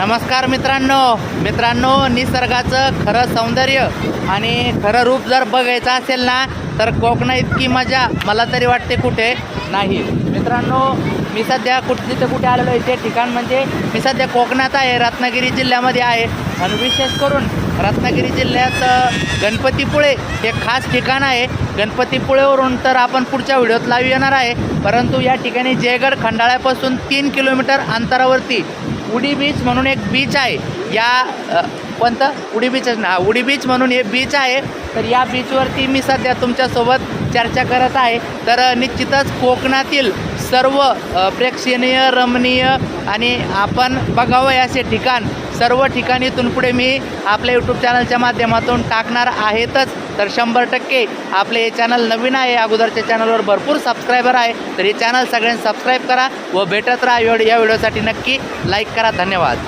नमस्कार मित्रांनो. मित्रांनो निसर्गाचं खरं सौंदर्य आणि खरं रूप जर बघायचं असेल ना तर कोकणा इतकी मजा मला तरी वाटते कुठे नाही. मित्रांनो मी सध्या कुठे तिथे कुठे आलेलो आहे ते ठिकाण म्हणजे मी सध्या कोकणात आहे रत्नागिरी जिल्ह्यामध्ये आहे. आणि विशेष करून रत्नागिरी जिल्ह्यात गणपतीपुळे हे खास ठिकाण आहे. गणपतीपुळेवरून तर आपण पुढच्या व्हिडिओत लाईव्ह येणार आहे. परंतु या ठिकाणी जयगड खंडाळ्यापासून तीन किलोमीटर अंतरावरती उडी बीच म्हणून एक बीच आहे. या कोणतं? उडी बीचच ना? उडी बीच म्हणून हे बीच आहे. तर या बीचवरती मी सध्या तुमच्यासोबत चर्चा करत आहे. तर निश्चितच कोकणातील सर्व प्रेक्षणीय रमणीय आणि आपण बघावं असे ठिकाण. सर्व ठिकाणी इथून पुढे मी आपल्या यूट्यूब चॅनलच्या माध्यमातून टाकणार आहेतच. तर शंभर टक्के आपले हे चॅनल नवीन आहे अगोदरच्या चॅनलवर भरपूर सबस्क्रायबर आहे. तर हे चॅनल सगळ्यांनी सबस्क्राईब करा व भेटत राहा. या व्हिडिओसाठी नक्की लाईक करा. धन्यवाद.